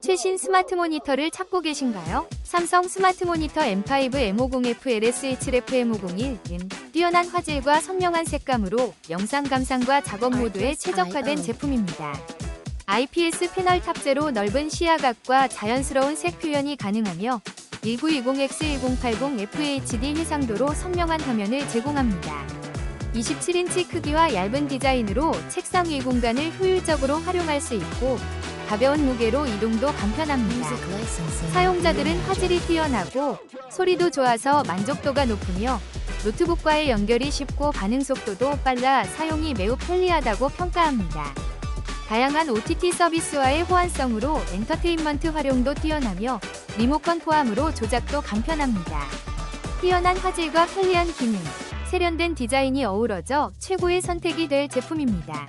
최신 스마트 모니터를 찾고 계신가요? 삼성 스마트 모니터 M5 M50F LSH-FM501은 뛰어난 화질과 선명한 색감으로 영상 감상과 작업 모드에 최적화된 제품입니다. IPS 패널 탑재로 넓은 시야각과 자연스러운 색 표현이 가능하며 1920X1080 FHD 해상도로 선명한 화면을 제공합니다. 27인치 크기와 얇은 디자인으로 책상 위 공간을 효율적으로 활용할 수 있고 가벼운 무게로 이동도 간편합니다. 사용자들은 화질이 뛰어나고 소리도 좋아서 만족도가 높으며 노트북과의 연결이 쉽고 반응 속도도 빨라 사용이 매우 편리하다고 평가합니다. 다양한 OTT 서비스와의 호환성으로 엔터테인먼트 활용도 뛰어나며 리모컨 포함으로 조작도 간편합니다. 뛰어난 화질과 편리한 기능, 세련된 디자인이 어우러져 최고의 선택이 될 제품입니다.